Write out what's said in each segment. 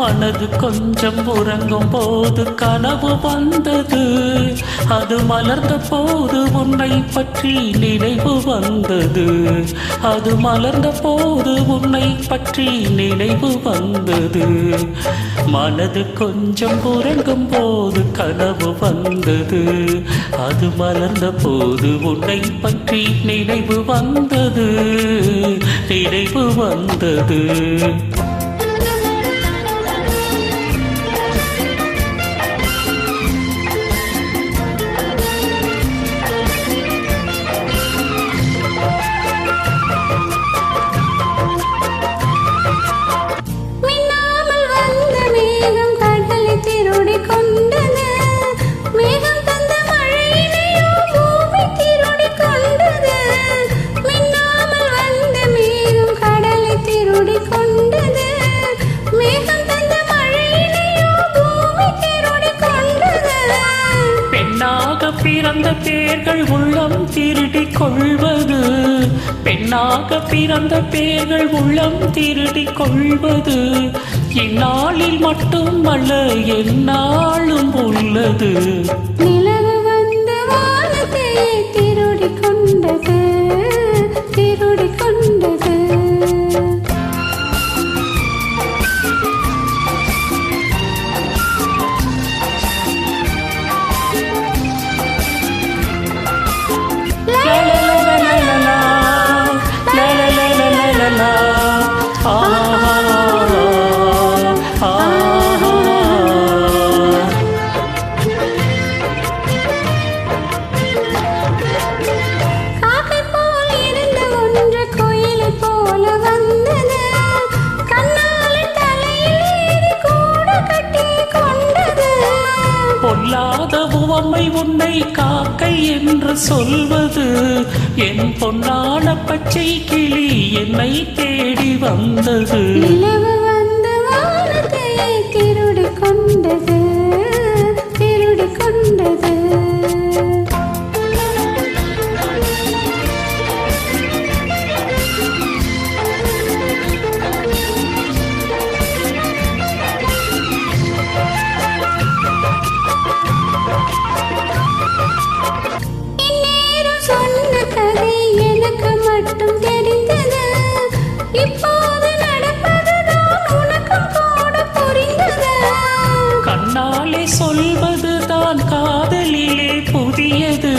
மனது கொஞ்சம் உறங்கும் போது கனவு வந்தது. அது மலர்ந்த போது உன்னை பற்றி நினைவு வந்தது. அது மலர்ந்த போது உன்னை பற்றி நினைவு வந்தது. மனது கொஞ்சம் உறங்கும் போது கனவு வந்தது. அது மலர்ந்த போது உன்னை பற்றி நினைவு வந்தது. நினைவு வந்தது. பிறந்த பேர்கள் உள்ளம் திருடி கொள்வது. பெண்ணாக பிறந்த பேர்கள் உள்ளம் திருடி கொள்வது. இந்நாளில் மட்டுமல்ல எந்நாளும் உள்ளது. ஆமை உன்னை காக்கை என்று சொல்வது. என் பொன்னான பச்சை கிளி என்னை தேடி வந்தது. புதியது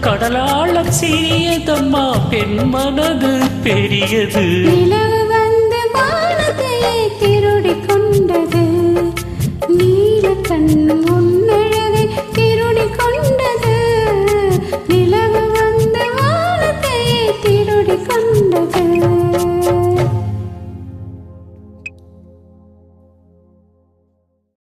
கடலாளம் சிறியதம்மா பெண் மனது பெரியது. நிலவு வந்து வானத்தையே திருடி கொண்டது நீல கண்ணு உன்னழகை திருடி கொண்டது. நிலவு